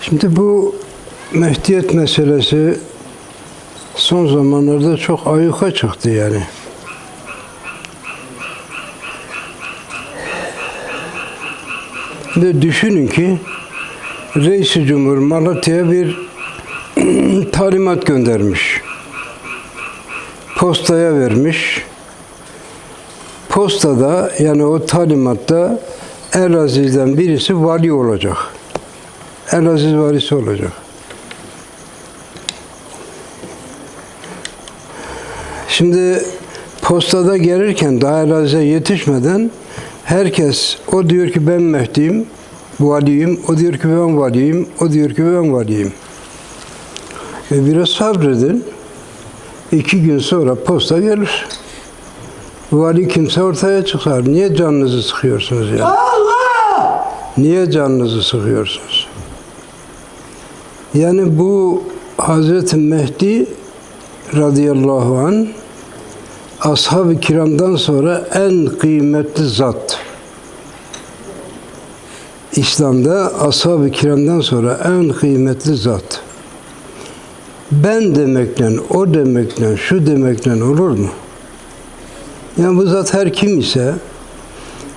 Şimdi bu Mehdiyet meselesi son zamanlarda çok ayyuka çıktı yani. Ve düşünün ki Reis-i Cumhur Malatya'ya bir talimat göndermiş. Postaya vermiş. Postada yani o talimatta Elaziz'den birisi vali olacak. Elaziz valisi olacak. Şimdi postada gelirken daha Elaziz'e yetişmeden herkes o diyor ki ben Mehdi'yim, valiyim, o diyor ki ben valiyim, o diyor ki ben valiyim. E biraz sabredin. İki gün sonra posta gelir. Vali kimse ortaya çıkar. Niye canınızı sıkıyorsunuz yani? Niye canınızı sıkıyorsunuz? Yani bu Hazreti Mehdi radıyallahu an ashab-ı kiramdan sonra en kıymetli zat. İslam'da ashab-ı kiramdan sonra en kıymetli zat. Ben demekle, o demekle, şu demekle olur mu? Yani bu zat her kim ise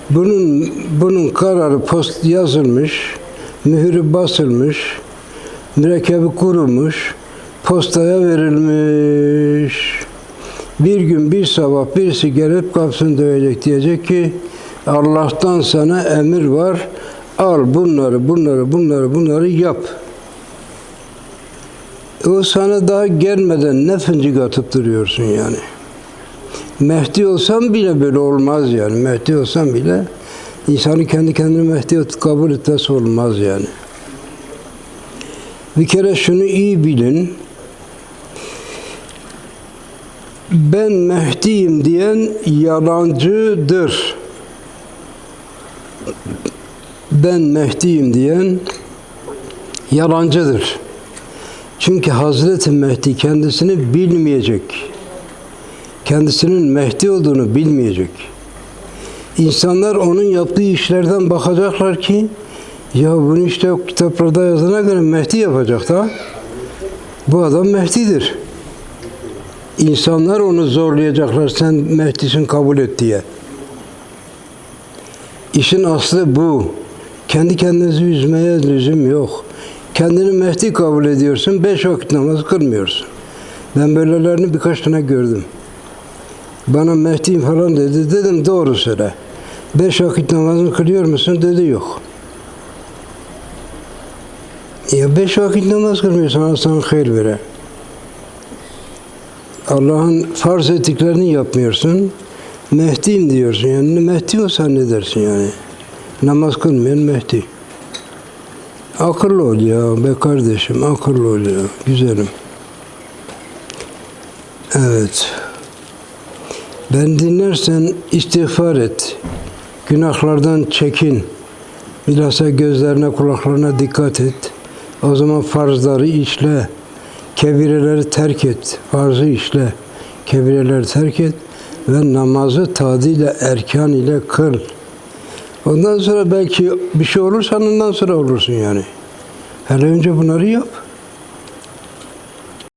bunun bunun kararı post yazılmış, mühürü basılmış, mürekkebi kurulmuş, postaya verilmiş. Bir gün bir sabah birisi gelip kapısını dövecek diyecek ki Allah'tan sana emir var. Al bunları, bunları, bunları, bunları yap. O sana daha gelmeden ne fıncık atıp duruyorsun yani. Mehdi olsam bile böyle olmaz yani. Mehdi olsam bile insanı kendi kendine Mehdi kabul etmesi olmaz yani. Bir kere şunu iyi bilin. Ben Mehdi'yim diyen yalancıdır. Ben Mehdi'yim diyen yalancıdır. Çünkü Hazreti Mehdi kendisini bilmeyecek. Kendisinin Mehdi olduğunu bilmeyecek. İnsanlar onun yaptığı işlerden bakacaklar ki ya bunu işte o kitaplarda yazana göre Mehdi yapacak da bu adam Mehdi'dir. İnsanlar onu zorlayacaklar sen Mehdi'sin kabul et diye. İşin aslı bu. Kendi kendinizi üzmeye lüzum yok. Kendini Mehdi kabul ediyorsun, beş vakit namaz kılmıyorsun. Ben böylelerini birkaç tane gördüm. Bana Mehdi'yim falan dedi. Dedim doğru söyle. Beş vakit namazını kılıyor musun? Dedi yok. Ya beş vakit namaz kılmıyorsun Allah sana hayır vere. Allah'ın farz ettiklerini yapmıyorsun. Mehdi'yim diyorsun. Yani Mehdi olsan ne dersin yani? Namaz kılmayan Mehdi. Akıllı ol ya be kardeşim, akıllı ol ya. Güzelim. Evet. Ben dinlersen istiğfar et. Günahlardan çekin. Bilhassa gözlerine, kulaklarına dikkat et. O zaman farzları işle. Kebireleri terk et. Farzı işle. Kebireleri terk et. Ve namazı tadıyla, erkan ile kıl. Ondan sonra belki bir şey olursa ondan sonra olursun yani. Hele önce bunları yap.